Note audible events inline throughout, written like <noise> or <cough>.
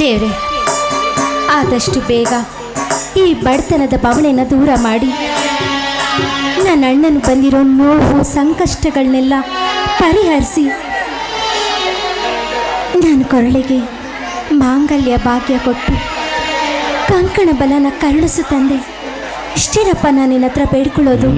ದೇವ್ರೆ, ಆದಷ್ಟು ಬೇಗ ಈ ಬಡತನದ ಬವಣೆನ ದೂರ ಮಾಡಿ. ನನ್ನ ಅಣ್ಣನು ಬಂದಿರೋ ನೋವು ಸಂಕಷ್ಟಗಳನ್ನೆಲ್ಲ ಪರಿಹರಿಸಿ. ನನ್ನ ಕೊರಳಿಗೆ ಮಾಂಗಲ್ಯ ಭಾಗ್ಯ ಕೊಟ್ಟು ಕಂಕಣ ಬಲನ ಕರುಣಿಸು ತಂದೆ. ಇಷ್ಟಿರಪ್ಪ ನಾನು ನಿನ್ನ ಹತ್ರ ಬೇಡ್ಕೊಳ್ಳೋದು.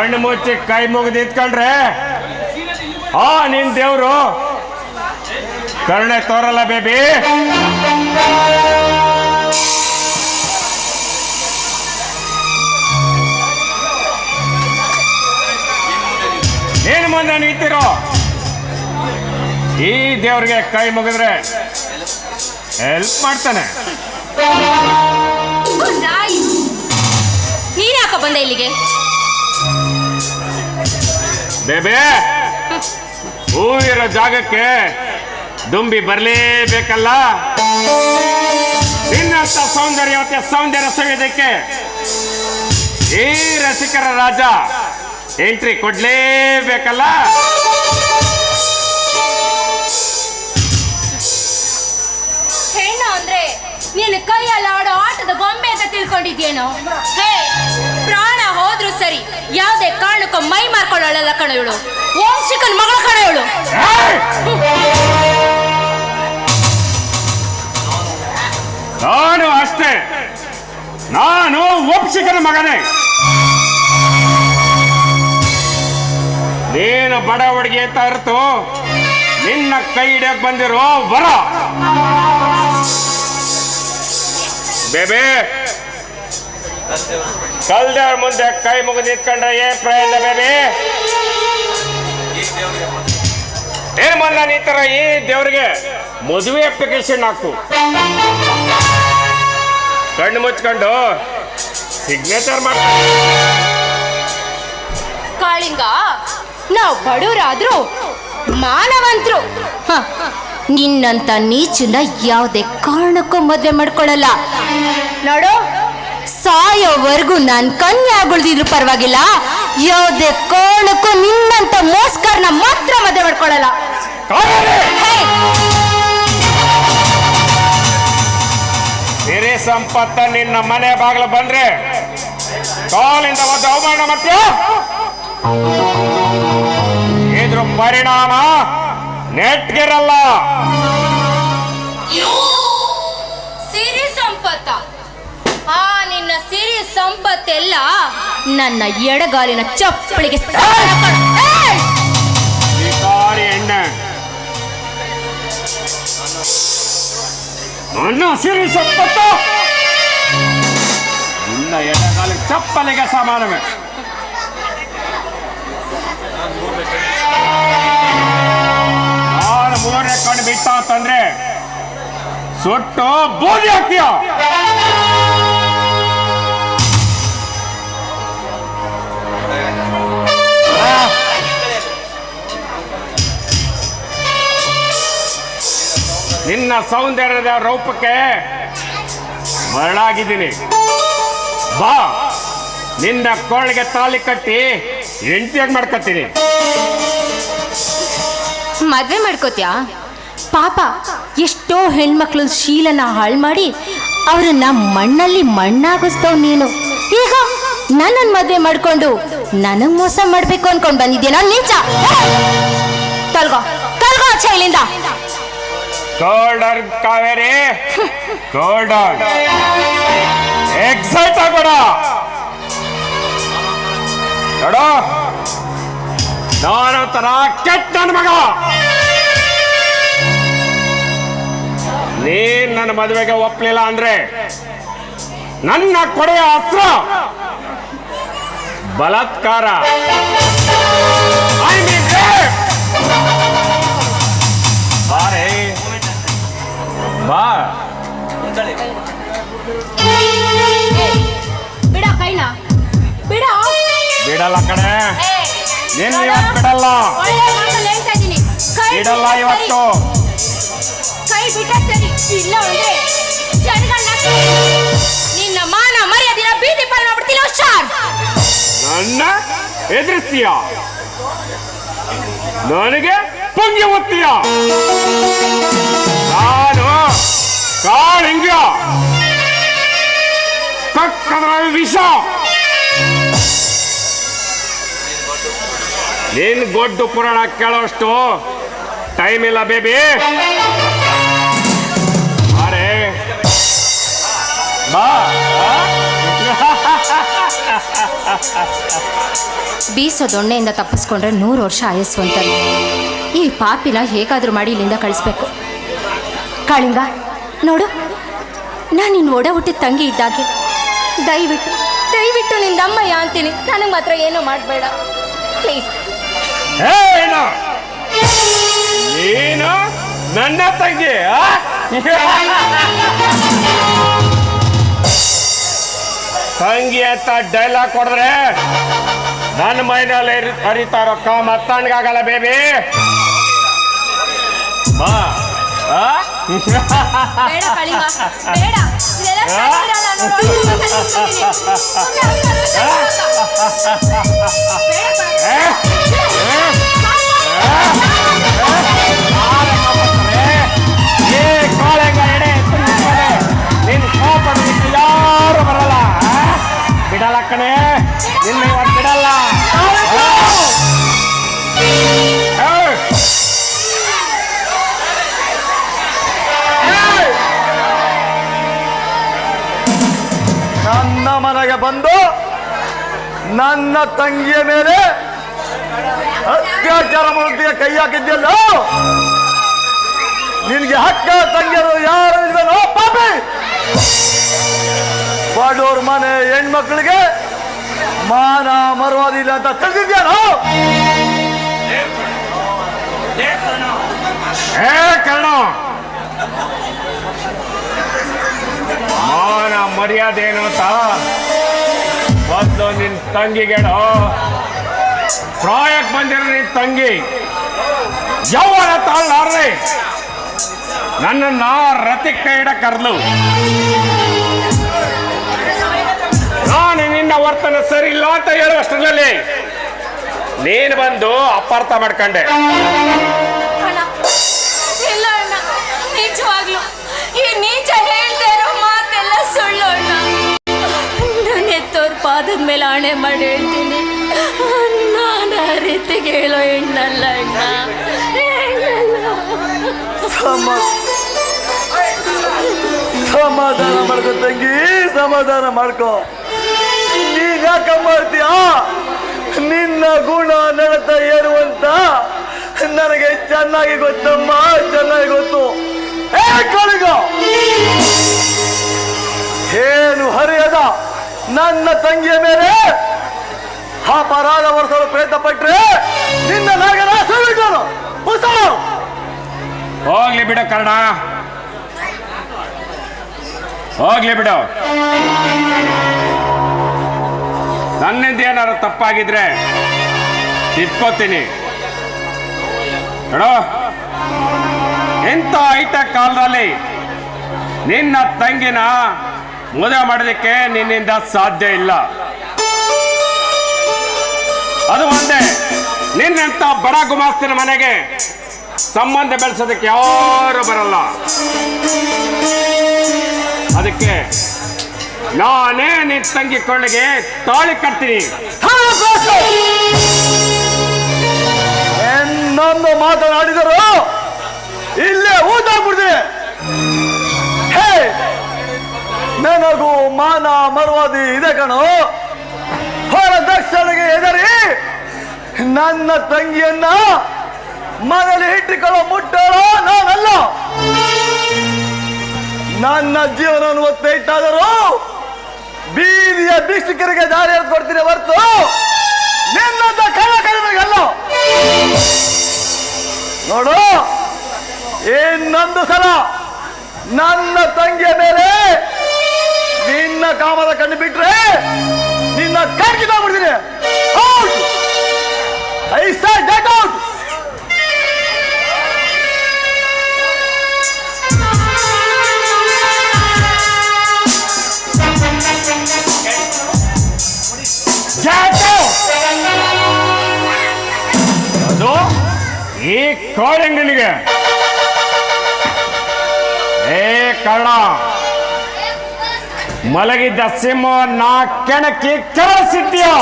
ಕಣ್ಣು ಮುಚ್ಚಿ ಕೈ ಮುಗಿದು ಇತ್ಕೊಂಡ್ರೆ ಆ, ನಿನ್ ದೇವ್ರು. ಕರುಣೆ ತೋರಲ್ಲ ಬೇಬಿ ಏನು ಮುಂದೆ ನಿಂತಿರೋ? ಈ ದೇವ್ರಿಗೆ ಕೈ ಮುಗಿದ್ರೆ ಹೆಲ್ಪ್ ಮಾಡ್ತಾನೆ. ನೀನ್ ಯಾಕ ಬಂದೆ ಇಲ್ಲಿಗೆ? ಬೇಬೆ! ಹೂವಿರೋ ಜಾಗಕ್ಕೆ ದುಂಬಿ ಬರಲೇಬೇಕಲ್ಲ? ನಿನ್ನಂತ ಸೌಂದರ್ಯವತೆ ಸೌಂದರ್ಯ ಸವಿಯೋದಕ್ಕೆ ಈ ರಸಿಕರ ರಾಜ ಎಂಟ್ರಿ ಕೊಡ್ಲೇಬೇಕಲ್ಲ? ಅಂದ್ರೆ ನೀನು ಕೈಯಲ್ಲಿ ಆಡೋ ಆಟದ ಬೊಂಬೆ ಅಂತ ತಿಳ್ಕೊಂಡಿದ್ಯೇನೋ? ಪ್ರಾಣ ಹೋದ್ರು ಸರಿ, ಯಾವುದೇ ಕಾರಣಕ್ಕೂ ಮೈ ಮಾರ್ಕೊಳ್ಳಲ್ಲ ಕಣ ಇವಳು. ಓಂ ಚಿಕನ್ ಮಗಳ ಕಣ ಇವಳು! ನಾನು ಅಷ್ಟೇ. ನಾನು ಒಪ್ಸಿಕನ ಮಗನೇ. ನೀನು ಬಡ ಹುಡುಗಿ ಅಂತ ಅರ್ತು, ನಿನ್ನ ಕೈ ಹಿಡಿಯಕ್ ಬಂದಿರೋ ವರ. ಬೇಬೆ ಕಲ್ದೇವ್ರ ಮುಂದೆ ಕೈ ಮುಗಿದು ನಿಂತ್ಕೊಂಡ್ರೆ ಏನ್ ಪ್ರಯೋಜನ ಬೇಬಿ ಏನ್ ಬಂದ ನೀತರ ಈ ದೇವ್ರಿಗೆ ಮದುವೆ ಅಪ್ಲಿಕೇಶನ್ ಹಾಕು. ಕಣ್ಣು ಮುಚ್ಕೊಂಡು ಸಿಗ್ನೇಚರ್ ಮಾಡ. ಕಾಳಿಂಗ, ನಾವು ಬಡವರಾದ್ರು ಮಾನವಂತರು. ನಿನ್ನಂತ ನೀಚನ್ನ ಯಾವುದೇ ಕಾರಣಕ್ಕೂ ಮದ್ವೆ ಮಾಡ್ಕೊಳ್ಳಲ್ಲ ನೋಡು ಸಾಯೋವರೆಗೂ ನಾನು ಕನ್ಯೆ ಆಗುಳ್ದಿದ್ರು ಪರವಾಗಿಲ್ಲ. ಯಾವುದೇ ಕೋಣಕ್ಕೂ ನಿನ್ನಂತ ಮೋಸ್ಕರ್ನ ಮಾತ್ರ ಮದುವೆ ಮಾಡ್ಕೊಳ್ಳಲ್ಲ ಬೇರೆ ಸಂಪತ್ತ ನಿನ್ನ ಮನೆ ಬಾಗಿಲು ಬಂದ್ರೆ ಕಾಲಿಂದ ಒಂದು ಅವಮಾನ ಮತ್ತೆ ಇದ್ರ ಪರಿಣಾಮ ನೆಟ್ಗಿರಲ್ಲ. ಆ, ನಿನ್ನ ಸಿರಿ ಸಂಪತ್ತೆಲ್ಲ ನನ್ನ ಎಡಗಾಲಿನ ಚಪ್ಪಳಿಗೆ ನನ್ನ ಸಿರಿ ಸಂಪತ್ತು. ನಿನ್ನ ಎಡಗಾಲಿನ ಚಪ್ಪಲಿಗೆ ಸಮಾನವೇ. ನಾನು ಮೂರನೇ ಕಣ್ಣು ಬಿಟ್ಟ ಅಂತಂದ್ರೆ ಸುಟ್ಟು ಬೂದಿ ಹಾಕ್ತೀಯ. ನಿನ್ನ ಸೌಂದರ್ಯದ ರೂಪಕ್ಕೆ ಮರಳಾಗಿದ್ದೀನಿ. ಬಾ. ನಿನ್ನ ಕೋಳಿಗೆ ತಾಲಿ ಕಟ್ಟಿ ಹೆಂಡತಿಯಾಗಿ ಮಾಡ್ಕೊತೀನಿ. ಮದ್ವೆ ಮಾಡ್ಕೋತ್ಯಾ? ಪಾಪ, ಎಷ್ಟೋ ಹೆಣ್ಮಕ್ಳು ಶೀಲನ ಹಾಳು ಮಾಡಿ ಅವರನ್ನ ಮಣ್ಣಲ್ಲಿ ಮಣ್ಣಾಗಿಸ್ತವ್ ನೀನು. ಈಗ ನನ್ನನ್ನು ಮದುವೆ ಮಾಡ್ಕೊಂಡು ನನಗ್ ಮೋಸ ಮಾಡ್ಬೇಕು ಅನ್ಕೊಂಡ್ ಬಂದಿದ್ದೀನ ನಿಂಚ ತಲ್ಗೋ ತಲ್ಗೋ ಇಲ್ಲಿಂದ ಗೋಲ್ಡನ್ ಕಾವೇರಿ. ಕೋಲ್ಡರ್ ಎಕ್ಸೈಟ್ ಆಗ್ಬೇಡ. ನೋಡ. ನಾನು ತರ ಕೆಟ್ಟ ನನ್ನ ಮಗ. ನೀನ್ ನನ್ನ ಮದುವೆಗೆ ಒಪ್ಲಿಲ್ಲ ಅಂದ್ರೆ ನನ್ನ ಕೊಡೆಯ ಅಸ್ತ್ರ. ಬಲಾತ್ಕಾರ. ಇಲ್ಲ ನಿನ್ನ ಮಾನ ಮರ್ಯಾದಿನ ಬೀದಿ ಪಾಲ್ ಮಾಡ್ಬಿಡ್ತೀನಿ ಹುಷಾರ್ ನನ್ನ ಎದುರಿಸ್ತೀಯ? ನನಗೆ ಪಂಗಿ ಒತ್ತೀಯ? ನಾನು ಕಾಳಿಂಗ ಕಕ್ಕದ್ರ ವಿಷ. ನೀನ್ ಗೊಡ್ಡು ಪುರಾಣ ಕೇಳೋಷ್ಟು ಟೈಮ್ ಇಲ್ಲ ಬೇಬಿ ಬಾ. ಬೀಸೋ ದೊಣ್ಣೆಯಿಂದ ತಪ್ಪಿಸ್ಕೊಂಡ್ರೆ ನೂರು ವರ್ಷ ಆಯಸ್ಸು ಅಂತಾರೆ. ಈ ಪಾಪಿನ ಹೇಗಾದ್ರೂ ಮಾಡಿ ಇಲ್ಲಿಂದ ಕಳಿಸ್ಬೇಕು. ಕಾಳಿಂಗ ನೋಡು ನಾನು ನಿನ್ನ ಒಡ ಹುಟ್ಟಿದ ತಂಗಿ ಇದ್ದಾಗೆ. ದಯವಿಟ್ಟು ದಯವಿಟ್ಟು ನಿಂದ ಅಮ್ಮಯ್ಯ ಅಂತೀನಿ. ನನಗೆ ಮಾತ್ರ ಏನೂ ಮಾಡಬೇಡ. ಪ್ಲೀಸ್ ಏನು? ನೀನು ನನ್ನ ತಂಗಿ <laughs> ತಂಗಿ ಅಂತ ಡೈಲಾಗ್ ಕೊಡಿದ್ರೆ ನನ್ನ ಮೈನಲ್ಲಿ ಹರಿತಾ ಇರೋ. ಕಾಮ ತಣ್ಣಗಾಗಲ್ಲ ಬೇಬಿ ಆ? ಬೇಡ ನನ್ನ ತಂಗಿಯ ಮೇಲೆ ಅತ್ಯಾಚಾರ ಮಾಡುತ್ತೀಯ ಕೈ ಹಾಕಿದ್ಯಲ್ಲ? ನಿನ್ಗೆ ಹಕ್ಕ ತಂಗಿಯರು ಯಾರು ಇಲ್ವೇನೋ ಪಾಪಿ! ಬಡವ್ರ ಮನೆ ಹೆಣ್ಮಕ್ಳಿಗೆ ಮಾನ ಮರವಾದಿಲ್ಲ ಅಂತ ಅಂತ ತಿಳಿದಿದ್ಯಾನೋ ಏ, ಕರ್ಣ! ಮಾನ ಮರ್ಯಾದೆ ಏನು ಅಂತ ಮೊದಲು ನಿನ್ ತಂಗಿಗೆಡ ಪ್ರಾಯಕ್ ಬಂದಿರ ನಿನ್ ತಂಗಿ. ಯೌವನ ತಾಳ್ಲಾರ್ದೆ ನನ್ನನ್ನ ರತಿ ಕೈಡ ಕರ್ಲು ನಾನು ನಿನ್ನ ವರ್ತನೆ ಸರಿ ಇಲ್ಲ ಅಂತ ಹೇಳುವಷ್ಟರಲ್ಲಿ ನೀನು ಬಂದು ಅಪಾರ್ಥ ಮಾಡ್ಕೊಂಡೆ. ಪಾದದ ಮೇಲೆ ಆಣೆ ಮಾಡಿ ಹೇಳ್ತೀನಿ. ನಾನು ಆ ರೀತಿಗೆ ಹೇಳೋ ಹೆಣ್ಣಲ್ಲ ಸಮಾಧಾನ ಮಾಡ್ಕೊ ತಂಗಿ, ಸಮಾಧಾನ ಮಾಡ್ಕೊ. ನೀನ್ ಯಾಕ ನಿನ್ನ ಗುಣ ನಡತ ಏರುವಂತ ನನಗೆ ಚೆನ್ನಾಗಿ ಗೊತ್ತಮ್ಮ, ಚೆನ್ನಾಗಿ ಗೊತ್ತು. ಏನು ಹರಿಯದ? ನನ್ನ ತಂಗಿಯ ಮೇಲೆ ಅಪರಾಧ ವರ್ಷಲು ಪ್ರಯತ್ನ ಪಟ್ರೆ ನಿನ್ನ ಹೋಗ್ಲಿ ಬಿಡ ಕರ್ಣ. ಹೋಗ್ಲಿ ಬಿಡು. ನನ್ನಿಂದ ಏನಾದ್ರು ತಪ್ಪಾಗಿದ್ರೆ ಇಟ್ಕೋತೀನಿ. ನೋಡೋ. ಎಂತ ಐಟ ಕಾಲದಲ್ಲಿ ನಿನ್ನ ತಂಗಿನ ಮದುವೆ ಮಾಡೋದಕ್ಕೆ ನಿನ್ನಿಂದ ಸಾಧ್ಯ ಇಲ್ಲ. ಅದು ಒಂದೇ ನಿನ್ನಂತ ಬಡ ಗುಮಾಸ್ತಿನ ಮನೆಗೆ ಸಂಬಂಧ ಬೆಳೆಸೋದಕ್ಕೆ ಯಾರು ಬರಲ್ಲ. ಅದಕ್ಕೆ ನಾನೇ ನಿನ್ ತಂಗಿ ಕೊಳ್ಳಿಗೆ ತಾಳಿ ಕಟ್ತೀನಿ. ಇನ್ನೊಂದು ಮಾತನಾಡಿದರು ಮಾನ ಮರ್ವಾದಿ ಇದೆ ಕಣೋ. ಹೊರ ದಕ್ಷಿಣಗೆ ಎದರಿ ನನ್ನ ತಂಗಿಯನ್ನ ಮನೇಲಿ ಇಟ್ಟುಕೊಳ್ಳೋ ಮುಟ್ಟೋಳೋ ನಾನಲ್ಲ. ನನ್ನ ಜೀವನವನ್ನು ಒತ್ತೆ ಇಟ್ಟಾದರೂ ಬೀದಿಯ ಭಿಕ್ಷುಕರಿಗೆ ದಾರಿ ಕೊಡ್ತೀನಿ ಹೊರತು ನಿನ್ನಂತ ಕಡಿಮೆಗಲ್ಲ ನೋಡು, ಇನ್ನೊಂದು ಸಲ ನನ್ನ ತಂಗಿಯ ಮೇಲೆ ನಿನ್ನ ಕಾಮದ ಕಣ್ಣು ಬಿಟ್ರೆ ನಿನ್ನ ಕಣ್ಣಿಗೆ ಬಿಡ್ತೀನಿ out I say get out. ಅದು ಈ ಕೋಳಿಂಗನಿಗೆ ಏ ಕರ್ಣ ಮಲಗಿದ್ದ ಸಿಂಹ ನಾ ಕೆಣಕಿ ಕೆರಳಿಸಿದ್ಯೋ?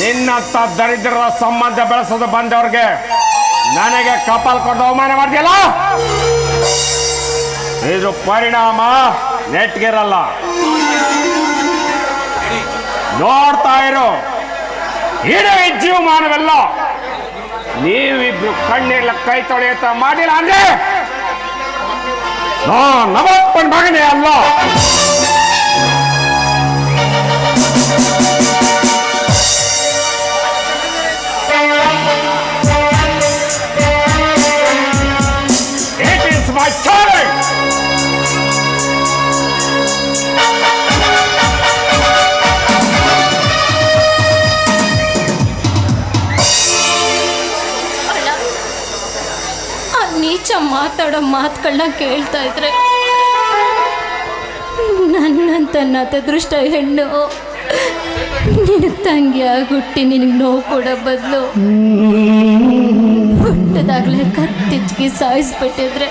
ನಿನ್ನಂತ ದರಿದ್ರರ ಸಂಬಂಧ ಬೆಳೆಸೋದು ಬಂದವ್ರಿಗೆ ನನಗೆ ಕಪಾಲ್ ಕೊಟ್ಟು ಅವಮಾನ ಮಾಡಿದೆಯಲ್ಲ ಇದು ಪರಿಣಾಮ ನೆಟ್ಗಿರಲ್ಲ. ನೋಡ್ತಾ ಇರು. ಇಡೀ ಜೀವಮಾನವೆಲ್ಲ. ನೀವಿಬ್ರು ಕಣ್ಣೆಲ್ಲ ಕೈ ತೊಳೆಯುತ್ತ ಮಾಡಿಲ್ಲ ಅಂದ್ರೆ ನಾ ನಮ್ಮಪ್ಪನ ಮಗನೇ ಅಲ್ಲ my challenge! ಮಾತಾಡೋ ಮಾತುಗಳನ್ನ ಕೇಳ್ತಾ ಇದ್ರೆ ನನ್ನಂತ ನತದೃಷ್ಟ ಹೆಣ್ಣು ನಿನಗೆ ತಂಗಿಯ ಗುಟ್ಟಿ ನಿನಗೆ ನೋವು ಕೂಡ ಬದಲು ಹುಟ್ಟದಾಗಲೇ ಕತ್ತಿಚ್ಚಿಗೆ ಸಾಯಿಸ್ಬಿಟ್ಟಿದ್ರೆ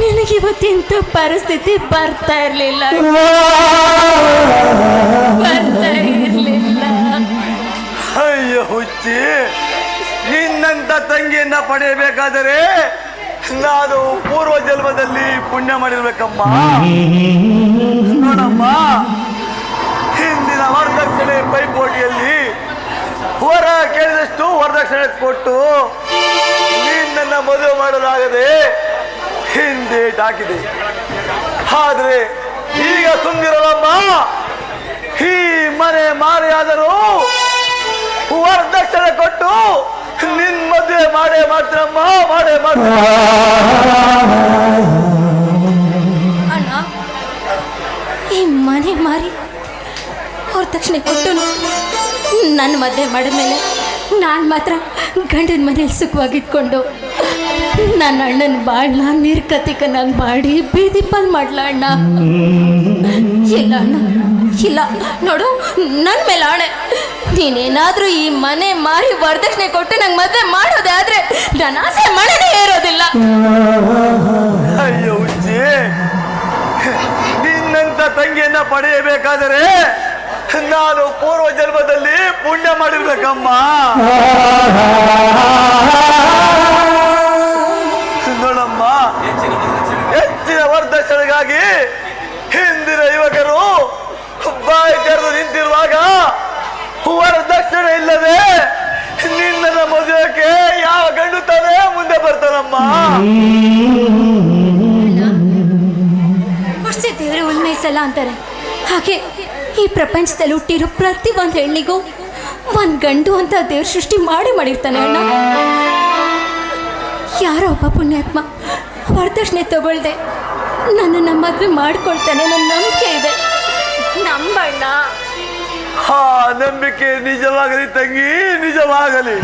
ನಿನಗೆ ಇವತ್ತಿಂಥ ಪರಿಸ್ಥಿತಿ ಬರ್ತಾ ಇರಲಿಲ್ಲ. ಬರ್ತಾ ಇರಲಿಲ್ಲ. ಅಯ್ಯೋ ಹುಚ್ಚಿ, ನಿನ್ನಂತ ತಂಗಿಯನ್ನ ಪಡೆಯಬೇಕಾದರೆ ನಾನು ಪೂರ್ವ ಜನ್ಮದಲ್ಲಿ ಪುಣ್ಯ ಮಾಡಿರ್ಬೇಕಮ್ಮ. ನೋಡಮ್ಮ, ಹಿಂದಿನ ವರದಕ್ಷಿಣೆ ಪೈಪೋಟಿಯಲ್ಲಿ ಹೊರ ಕೇಳಿದಷ್ಟು ವರದಕ್ಷಿಣೆ ಕೊಟ್ಟು ನಿನ್ನ ಮದುವೆ ಮಾಡಲಾಗದೆ ಹಿಂದೆ ಡಾಕಿದೆ ಆದ್ರೆ ಈಗ ಸುಂದಿರಲಮ್ಮ ಈ ಮನೆ ಮಾರಿಯಾದರೂ ವರದಕ್ಷಿಣೆ ಕೊಟ್ಟು ನಿನ್ ಮದುವೆ ಮಾಡೇ ಮಾತ್ರ ಮಾಡೇ ಮಾತ್ರ ಅಣ್ಣ, ಈ ಮನೆ ಮಾರಿ ಅವ್ರ ತಕ್ಷಣ ಕೊಟ್ಟು ನನ್ನ ಮದುವೆ ಮಾಡಿದ್ಮೇಲೆ ನಾನು ಮಾತ್ರ ಗಂಡನ ಮನೇಲಿ ಸುಖವಾಗಿಟ್ಕೊಂಡು ನನ್ನ ಅಣ್ಣನ ಬಾಳ್ನ ನಾನು ಮಾಡಿ ಬೀದಿ ಪಾಲ್ ಮಾಡ್ಲ ಅಣ್ಣ? ಇಲ್ಲ ಅಣ್ಣ, ಇಲ್ಲ. ನೋಡು ನನ್ನ ಮೇಲೆ ಆಣೆ. ನೀನೇನಾದರೂ ಈ ಮನೆ ಮಾರಿ ವರದಕ್ಷಿಣೆ ಕೊಟ್ಟು ನಂಗೆ ಮದುವೆ ಮಾಡೋದೇ ಆದ್ರೆ ನನ್ನ ಆಸೆ ಮನೆನೇ ಏರೋದಿಲ್ಲ. ಅಯ್ಯೋ ನಿನ್ನಂತ ತಂಗಿಯನ್ನ ಪಡೆಯಬೇಕಾದರೆ ನಾನು ಪೂರ್ವ ಜನ್ಮದಲ್ಲಿ ಪುಣ್ಯ ಮಾಡಿರ್ಬೇಕಮ್ಮ. ನೋಡಮ್ಮ, ಹೆಚ್ಚಿನ ವರದಕ್ಷಿಣೆಗಾಗಿ ಹಿಂದಿನ ಯುವಕರು ಬಾಯಿ ತೆರೆದು ನಿಂತಿರುವಾಗ ವರದಕ್ಷಿಣೆ ಇಲ್ಲದೆ ನಿನ್ನ ಮದುವೆಗೆ ಯಾವ ಗಂಡು ತಾನೇ ಮುಂದೆ ಬರ್ತಾನಮ್ಮ? ವರ್ಷ ದೇವರೇ ಉಣ್ಮೈಸಲ್ಲ ಅಂತಾರೆ. ಹಾಗೆ ಈ ಪ್ರಪಂಚದಲ್ಲಿ ಹುಟ್ಟಿರೋ ಪ್ರತಿ ಒಂದು ಹೆಣ್ಣಿಗೂ ಒಂದು ಗಂಡು ಅಂತ ದೇವ್ರ ಸೃಷ್ಟಿ ಮಾಡಿ ಮಾಡಿರ್ತಾನೆ ಅಣ್ಣ. ಯಾರೋ ಒಬ್ಬ ಪುಣ್ಯಾತ್ಮ ವರದಕ್ಷಿಣೆ ತಗೊಳ್ದೆ ನನ್ನನ್ನು ಮದುವೆ ಮಾಡ್ಕೊಳ್ತಾನೆ ನನ್ನ ನಂಬಿಕೆ ಇದೆ. ನಂಬಣ್ಣ ಆ ನಂಬಿಕೆ ನಿಜವಾಗಲಿ ತಂಗಿ ನಿಜವಾಗಲಿ.